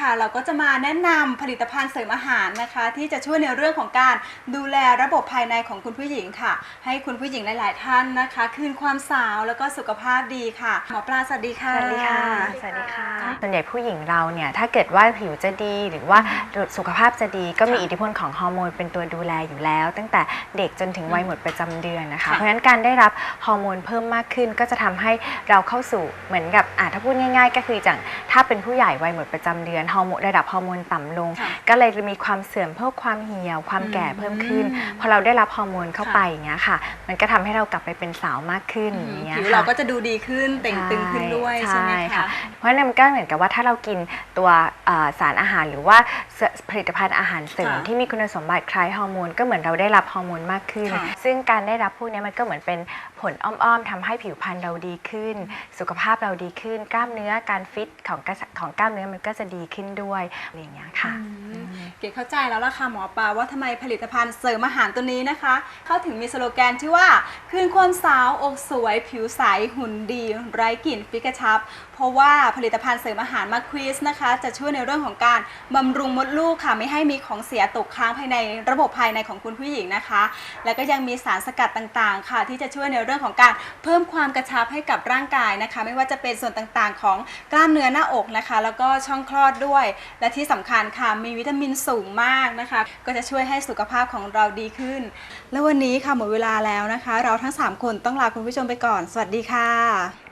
ค่ะ เราก็จะมาแนะนำผลิตภัณฑ์เสริมอาหารนะคะ ที่จะช่วยในเรื่องของการดูแลระบบภายในของคุณผู้หญิงค่ะ ให้คุณผู้หญิงหลาย ๆ ท่านนะคะ คืนความสาวแล้วก็สุขภาพดีค่ะ หมอปลาสวัสดีค่ะ สวัสดีค่ะ สวัสดีค่ะ ส่วนใหญ่ผู้หญิงเราเนี่ยถ้าเกิดว่าผิวจะดีหรือว่าสุขภาพจะดีก็มีค่ะอิทธิพลของฮอร์โมนเป็นตัวดูแลอยู่แล้ว ตั้งแต่เด็กจนถึงวัยหมดประจำเดือนนะคะ ค่ะ เพราะฉะนั้นการได้รับฮอร์โมนเพิ่มมากขึ้นก็จะทำให้เราเข้าสู่เหมือนกับอะถ้าพูดง่าย ๆ ก็คืออย่างถ้าเป็นผู้ใหญ่วัยหมดประจำเดือนฮอร์โมนระดับฮอร์โมนต่ำลงค่ะก็เลยมีความเสื่อมเพิ่มความเหี่ยว ความแก่เพิ่มขึ้นอืมพอเราได้รับฮอร์โมนเข้าค่ะไปอย่างเงี้ยค่ะ มันก็ทำให้เรากลับไปเป็นสาวมากขึ้นอย่างเงี้ยผิวค่ะเราก็จะดูดีขึ้นเต่งตึงขึ้นด้วยใช่ไหมคะเพราะฉะนั้นมันก็เหมือนกับว่าถ้าเรากินตัวเอ่อสารอาหารหรือว่าสผลิตภัณฑ์อาหารเสริมค่ะที่มีคุณสมบัติคล้ายฮอร์โมนก็เหมือนเราได้รับฮอร์โมนมากขึ้นค่ะซึ่งการได้รับพวกนี้มันก็เหมือนเป็นผลอ้อมๆทำให้ผิวพรรณเราดีขึ้น สุขภาพเราดีขึ้น กล้ามเนื้อการฟิตของกระของกล้ามเนื้อมันก็จะดีขึ้นด้วยอะไรอย่างเงี้ยค่ะ เก๋เข้าใจแล้วล่ะค่ะหมอปลาว่าทำไมผลิตภัณฑ์เสริมอาหารตัวนี้นะคะ เขาถึงมีสโลแกนที่ว่า คืนความสาวอกสวย ผิวใส หุ่นดี ไร้กลิ่นฟิกกระชับ เพราะว่าผลิตภัณฑ์เสริมอาหารมาควีสนะคะ จะช่วยในเรื่องของการบำรุงมดลูกค่ะ ไม่ให้มีของเสียตกค้างภายในระบบภายในของคุณผู้หญิงนะคะ แล้วก็ยังมีสารสกัดต่างๆ ค่ะ ที่จะช่วยในเรื่องของการเพิ่มความกระชับให้กับร่างกายนะคะ ไม่ว่าจะเป็นส่วนต่างๆ ของกล้ามเนื้อหน้าอกนะคะ แล้วก็ช่องคลอดด้วย และที่สำคัญค่ะมีวิตามินสูงมากนะคะ ก็จะช่วยให้สุขภาพของเราดีขึ้น แล้ววันนี้ค่ะหมดเวลาแล้วนะคะ เราทั้ง 3 คนต้องลาคุณผู้ชมไปก่อน สวัสดีค่ะ